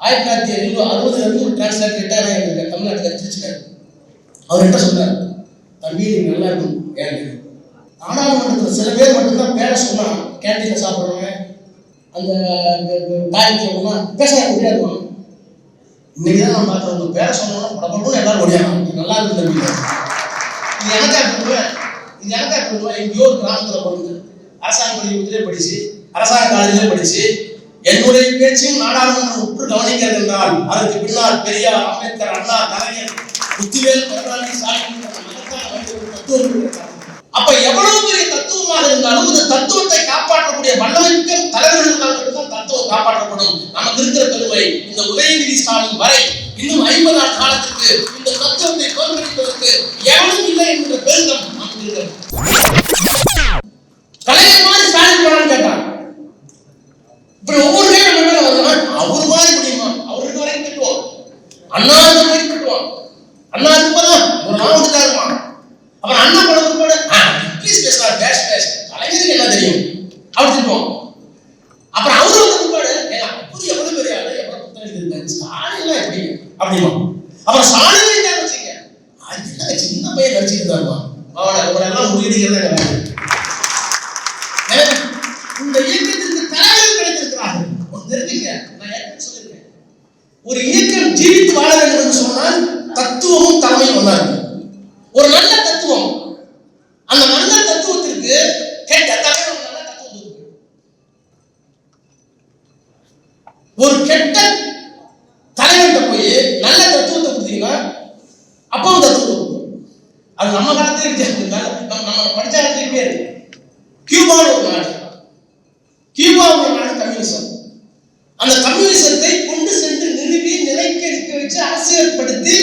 ஆயிரத்தி தொள்ளாயிரத்தி எழுபது அறுபதுல இருந்து ஒரு டிரான்ஸ்லேட்டர் ரிட்டையர் ஆகிருக்காரு தமிழ்நாட்டுக்கு திருச்சிக்காரு அவர் என்ன சொன்னார் தம்பி நீ நல்லா இருக்கும் ஏன் நாடாளுமன்றத்தில் சில பேர் மட்டும்தான் பேர சொன்னா கேன்டீன்ல சாப்பிட்றவங்க அந்த டாய்லெட்ல பேச முடியாது இன்னைக்கு தான் நான் பார்த்தேன் உங்க பேர சொன்னோன்னா படப்படும் எல்லாரும் ஒடியாங்க நல்லா இருக்கு தம்பி. இது எனக்கா பண்ணுவேன் இது எனக்கா பண்ணுவேன் எங்கேயோ ஒரு கிராமத்தில் பிறந்து அரசாங்க பள்ளிக்கூடத்திலே படிச்சு அரசாங்க காலேஜிலே படிச்சு என்னுடைய பேச்சையும் நாடாளுமன்றம் உற்று கவனிக்கிறது என்றால் அதற்கு பின்னால் பெரியார் அம்பேத்கர் அண்ணா கலைஞர் புத்திவேல் கருணாநிதி சாமி அப்ப எவ்வளவு பெரிய தத்துவமாக இருந்தாலும் இந்த தத்துவத்தை காப்பாற்றக்கூடிய வல்லமைக்க தலைவர்கள் இருந்தால் மட்டும்தான் தத்துவம் காப்பாற்றப்படும். நமக்கு இருக்கிற பெருமை இந்த உதயநிதி ஸ்டாலின் வரை இன்னும் ஐம்பது ஆண்டு காலத்திற்கு இந்த தத்துவத்தை தோற்கடிப்பதற்கு எவனும் இல்லை என்கிற பெருந்தம் கலைஞருக்கு எல்லாம் தெரியும். அவர் திட்டுவோம் அப்புறம் அவரு வந்து பிற்பாடு அப்படி எவ்வளவு பெரிய ஆளு? எவ்வளவு புத்தகம் இருந்தாரு ஸ்டாலின்லாம் எப்படி? அப்படிமா. அப்புறம் ஸ்டாலின் என்ன வச்சுங்க சின்ன பையன் நடிச்சிருந்தாருமா அவனை அவனை எல்லாம் முறியடிக்கிறதா கிடையாது எனவே இந்த இயக்கத்திற்கு தலைவர்கள் கிடைத்திருக்கிறார்கள் ஒன்று தெரிஞ்சுங்க நான் ஏற்கனவே சொல்லியிருக்கேன் ஒரு இயக்கம் ஜீவித்து வாழ வேண்டும் என்று சொன்னால் தத்துவமும் தலைமையும் ஒன்றா இருக்கு ஒரு நல்ல தத்துவம் அந்த நல்ல தத்துவத்திற்கு கெட்ட தலைவர் ஒரு நல்ல தத்துவம் இருக்கு ஒரு கெட்ட தலைவர்கிட்ட போய் நல்ல தத்துவத்தை கொடுத்தீங்கன்னா அப்பவும் தத்துவம் இருக்கும் அது நம்ம காலத்திலே வித்தியாசம் நம்ம நம்ம படிச்ச காலத்திலே பேர் கியூபாவில் ஒரு நாடு. கியூபா ஒரு நாடு கம்யூனிசம். அந்த கம்யூனிசத்தை கொண்டு சென்று நிறுவி நிலைக்கு எடுக்க வச்சு அரசியல்படுத்தி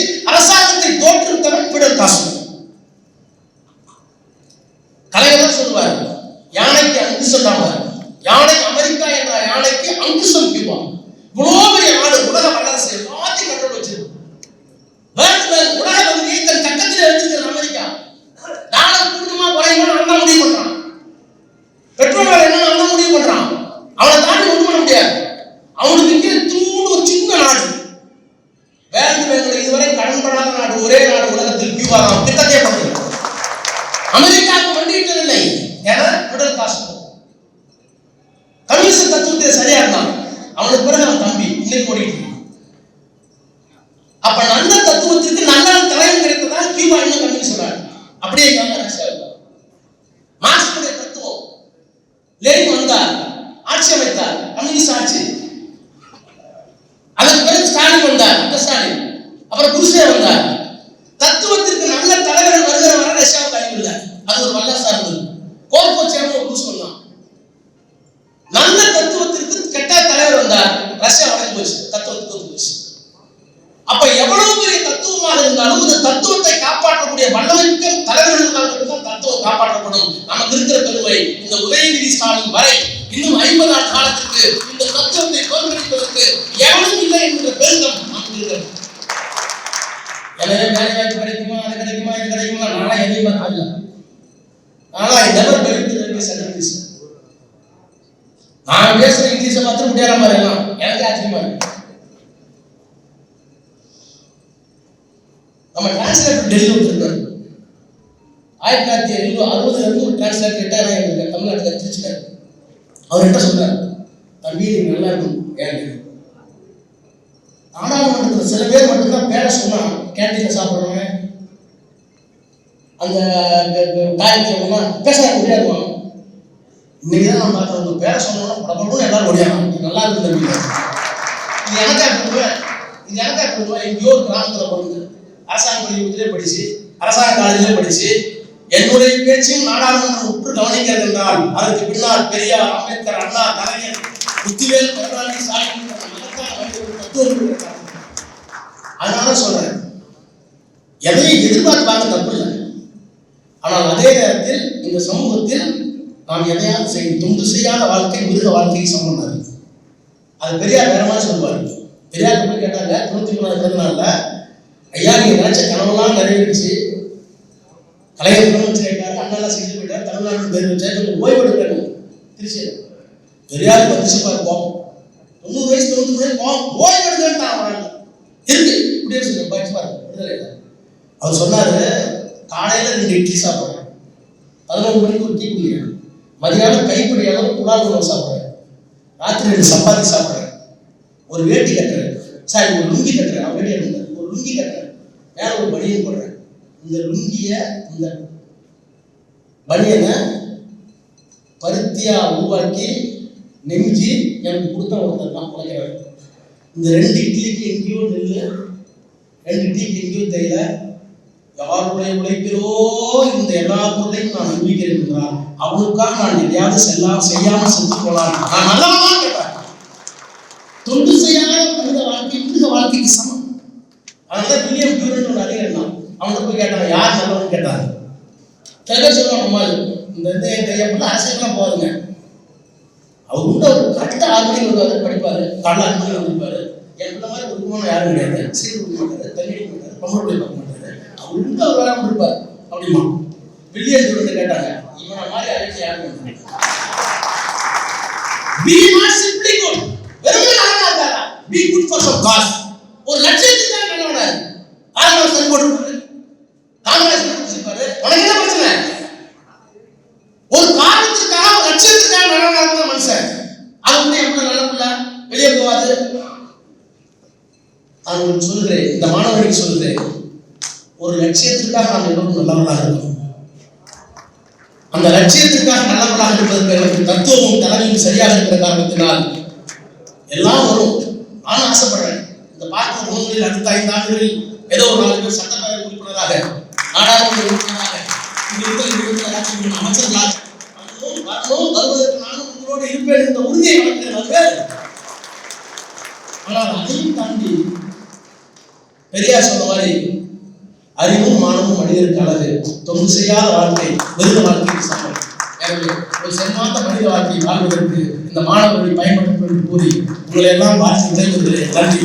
இதுவரை நாடு ஒரே நாடு உலகத்தில் கியூபா தான் திட்டத்தை பண்ணுது அமெரிக்காவுக்கு வண்டியிட்டதில்லை ஏன்னா பிடல் காஸ்ட்ரோ கம்யூனிஸ்ட் தத்துவத்தை சரியா இருந்தான் அவனுக்கு பிறகு அவன் தம்பி இன்னைக்கு ஓடிட்டு அப்ப நல்ல தத்துவத்திற்கு நல்ல தலைவன் கிடைத்ததான் கியூபா இன்னும் கம்யூனிஸ்ட் நாடு அப்படியே இருக்காங்க ரஷ்யாவில் மார்க்சுடைய தத்துவம் லெனின் வந்தார் ஆட்சி அமைத்தார் கம்யூனிஸ்ட் ஆட்சி அதற்கு பிறகு ஸ்டாலின் வந்தார் அந்த ஸ்டாலின் அப்புறம் குருசே வந்தார். தத்துவத்திற்கு நல்ல தலைவர்கள் வருகிறவர ரஷ்யாவை ரஷ்யாவுக்கு அது ஒரு வல்லரசா இருந்தது கோர்போச்சேவன் ஒரு புருஷ் வந்தான். நல்ல தத்துவத்திற்கு கெட்ட தலைவர் வந்தார். ரஷ்யா வளர்ந்து போச்சு. தத்துவத்துக்கு போச்சு. அப்ப எவ்வளவு பெரிய தத்துவமாக இருந்தாலும் இந்த தத்துவத்தை காப்பாற்றக்கூடிய வல்லமைக்க தலைவர்கள் இருந்தால் மட்டும்தான் தத்துவம் காப்பாற்றப்படும். நமக்கு இருக்கிற பெருமை. இந்த உதயநிதி ஸ்டாலின் வரை இன்னும் ஐம்பது ஆண்டு காலத்திற்கு இந்த தத்துவத்தை தோற்கடிப்பதற்கு எவனும் இல்லை என்கிற பெருந்தம் எனவே வேலை வாய்ப்பு கிடைக்குமா? அது கிடைக்குமா? இது கிடைக்குமா? நாளா எதையுமே அல்ல ஆனா I never believe to English and English நான் பேசுற இங்கிலீஷை மாத்திரம் முடியாத மாதிரி எல்லாம். எனக்கு ஆச்சரியமா இருக்கு நம்ம டிரான்ஸ்லேட்டர் டெல்லி ஆயிரத்தி தொள்ளாயிரத்தி எழுபது அறுபதுல இருந்து ஒரு டிரான்ஸ்லேட்டர் ரிட்டையர் ஆகிருக்காரு அவர் என்ன சொல்றாரு தம்பி நல்லா இருக்கும் ஏன்? நாடாளுமன்றத்தில் சில பேர் மட்டும்தான் பேரை சொன்னாங்க. கேன்டீன்ல சாப்பிட்றவங்க அந்த டாய்லெட்ல பேச முடியாதுமா இன்னைக்கு தான் நான் பார்த்தேன் உங்க பேர சொன்னோம்னா படப்படும் எல்லாரும் ஒடியாங்க நீ நல்லா இருக்கு தம்பி. இது எனக்கா பண்ணுவேன் இது எனக்கா பண்ணுவேன் எங்கேயோ ஒரு கிராமத்தில் பிறந்து அரசாங்க பள்ளிக்கூடத்திலே படிச்சு அரசாங்க காலேஜிலே படிச்சு என்னுடைய பேச்சையும் நாடாளுமன்றம் உற்று கவனிக்கிறது என்றால் அதற்கு பின்னால் பெரியார் அம்பேத்கர் அண்ணா கலைஞர் புத்திவேல் கருணாநிதி சாமி தத்துவம் அதனால சொல்றேன். எதையும் எதிர்பார்ப்பாங்க தப்பு இல்லை. ஆனால் அதே நேரத்தில் இந்த சமூகத்தில் நாம் எதையாவது செய்யும் தொண்டு செய்யாத வாழ்க்கை மிருக வாழ்க்கைக்கு சம்பந்தம் அது. பெரியார் வேற மாதிரி சொல்லுவார். பெரியார் போய் கேட்டாங்க தொண்ணூத்தி மூணாவது பிறந்த ஐயா நீங்க நினைச்ச கனவுலாம் நிறைவேறிச்சு. கலைஞர்களும் வச்சு கேட்டாரு செஞ்சு போயிட்டார் தமிழ்நாடு பேர் வச்சா கொஞ்சம் ஓய்வு எடுக்கணும். திருச்சி. பெரியார் வந்துச்சு பார்ப்போம் தொண்ணூறு வயசு தொண்ணூறு வயசு கோபம் ஓய்வு எடுக்கணும் இருக்கு. குடியரசு தினம் படிச்சு அவர் சொன்னாரு காலையில ரெண்டு இட்லி சாப்பிட்றேன் பதினொன்று மணிக்கு ஒரு டீ குடிக்கிறேன் மதியானம் கைப்படி அளவு புலால் உணவு சாப்பிட்றேன் ராத்திரி ரெண்டு சப்பாத்தி சாப்பிட்றேன் ஒரு வேட்டி கட்டுறேன். சாரி ஒரு லுங்கி கட்டுறேன். அவன் வேட்டி கட்டுறேன் ஒரு லுங்கி கட்டுறேன். மேலே ஒரு பனியன் போடுறேன். இந்த லுங்கியை இந்த பனியனை பருத்தியா உருவாக்கி நெஞ்சு எனக்கு கொடுத்த ஒருத்தர் தான் உழைக்கிறவர் இந்த ரெண்டு இட்லிக்கு எங்கேயோ நெல் ரெண்டு இட்லிக்கு எங்கேயோ தெரியல யாருடைய உழைப்பிலோ இந்த எல்லா பொருளையும் நான் நம்பிக்கிறேன் என்றால் அவனுக்காக நான் எதையாவது செல்லாம் செய்யாம செஞ்சு போலாம் நான் நல்லவனா கேட்பேன் தொண்டு செய்யாத மனித வாழ்க்கை மிருக வாழ்க்கைக்கு சமம். அதனால வில்லியம் பியூரன் ஒரு அறிஞர் தான் போய் கேட்டாங்க யார் நல்லவன் கேட்டார். தெரிய சொல்லுவாங்க அம்மா இந்த இது இந்த எப்படிலாம் அரசியல்லாம் போகுதுங்க. அவர் உண்டு அவர் கரெக்டாக ஆறு மணிக்கு வருவார் படிப்பார். காலைல ஆறு மணிக்கு வந்திருப்பாரு என் பிள்ளை மாதிரி ஒதுக்கமான யாரும் கிடையாது சீர் கொடுக்க மாட்டாரு தண்ணி அடிக்க மாட்டாரு பொம்பளை பார்க்க மாட்டாரு அவர் உண்டு அவர் வராமல் இருப்பார் அப்படிமா வில்லியம் வந்து கேட்டாங்க இவனை மாதிரி அழைச்சி யாரும் இல்லை. Be not simply good. வெறுமனே நல்லவனா இருக்காரா? Be good for some cause. ஒரு லட்சியத்துக்காக நல்லவனா இரு. ஆரம்பம் சரி போட்டு காங்கிரஸ் பிடிச்சிருப்பாரு. உனக்கு என்ன பிரச்சனை? ஒரு காரணத்துக்காக ஒரு லட்சியத்துக்காக நல்லவனா இருந்த மனுஷன் அது வந்து எப்படி நல்ல பிள்ளை வெளியே போவாது நான் சொல்கிறேன் இந்த மாணவர்களுக்கு சொல்கிறேன் ஒரு லட்சியத்துக்காக நாம் எல்லோரும் நல்லவர்களாக இருக்கணும். அந்த லட்சியத்திற்காக நல்லவர்களாக இருப்பதற்கு எனக்கு தத்துவமும் தலைமையும் சரியாக இருக்கிற காரணத்தினால் எல்லாம் வரும். நான் ஆசைப்படுறேன். இந்த பார்க்க முகங்களில் அடுத்த ஐந்து ஆண்டுகளில் ஏதோ ஒரு நாலு பேர் சட்டப்பேரவை உறுப்பினராக நாடாளுமன்ற உறுப்பினராக அமைச்சர்களாக வரணும், வருவதற்கு நானும் உங்களோடு இருப்பேன் என்ற உறுதியை வளர்க்கிறேன் ஆனால் அதையும் தாண்டி பெரியார் சொன்ன மாதிரி அறிவும் மானமும் மனிதருக்கு அழகு. தொண்டு செய்யாத வாழ்க்கை மிருக வாழ்க்கைக்கு சமம். எனவே ஒரு செம்மாந்த மனித வாழ்க்கையை வாழ்வதற்கு இந்த மாணவர்களை பயன்படுத்தும் கூறி உங்களை எல்லாம் வாழ்த்து விடைபெறுகிறேன். நன்றி.